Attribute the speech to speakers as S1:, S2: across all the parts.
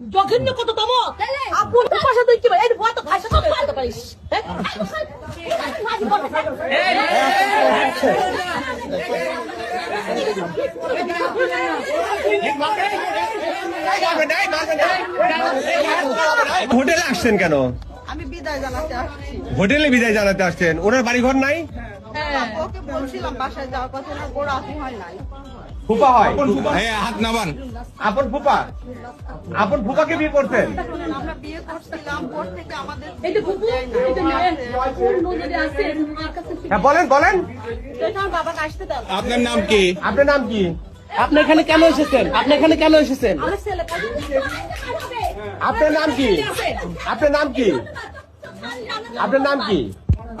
S1: জঘন্য কত তম আপন পয়সা তুই কি এই ভয় তো খাইছ তো খাইতে পারিস। হ্যাঁ?
S2: হোটেলে আসছেন কেন?
S3: আমি বিদায় জানাতে আসছি।
S2: হোটেলে বিদায় জানাতে আসছেন। ওনার বাড়ি ঘর নাই
S3: ওকে বলছিলাম বাসায় যাওয়ার কথা না গোড়া আপনি হয় নাই।
S2: ফুপা হয়।
S4: হ্যাঁ হাত নামান।
S2: আপন ফুপা? আপন ফুপাকে বিয়ে
S1: কাছে
S2: হ্যাঁ বলেন বলেন।
S4: আপনার নাম কি?
S2: আপনার নাম কি?
S5: আপনি এখানে কেন এসেছেন? আপনি এখানে কেন এসেছেন?
S2: আপনার নাম কি? আপনার নাম কি? আপনার নাম কি?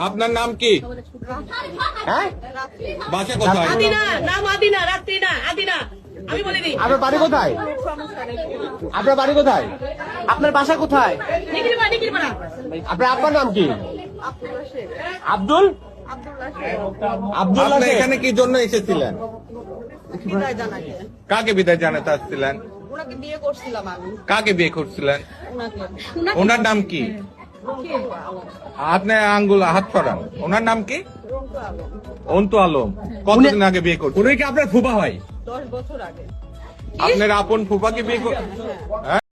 S4: আপনার নাম কি?
S2: হ্যাঁ?
S4: বাসা কোথায়?
S1: আদিনা নাম আদিনা রাত্রি না আদিনা। আমি বলে দিই।
S2: আপনার বাড়ি কোথায়? আপনার বাড়ি কোথায়?
S5: আপনার বাসা কোথায়?
S2: আপনার আপনার নাম কি? আব্দুল? আব্দুল
S4: এখানে কি জন্য এসেছিলেন? কাকে বিদায় জানাতে আসছিলেন?
S3: ওনাকে বিয়ে করছিলাম আমি।
S4: কাকে বিয়ে করছিলেন? ওনার নাম কি? আপনি আঙ্গুল হাত সরান। ওনার নাম কি? অন্তু আলম। কতদিন আগে বিয়ে করছেন?
S2: উনি কি আপনার ফুফা হয়?
S3: দশ বছর আগে।
S4: আপনার আপন ফুপাকে বিয়ে কর হ্যাঁ?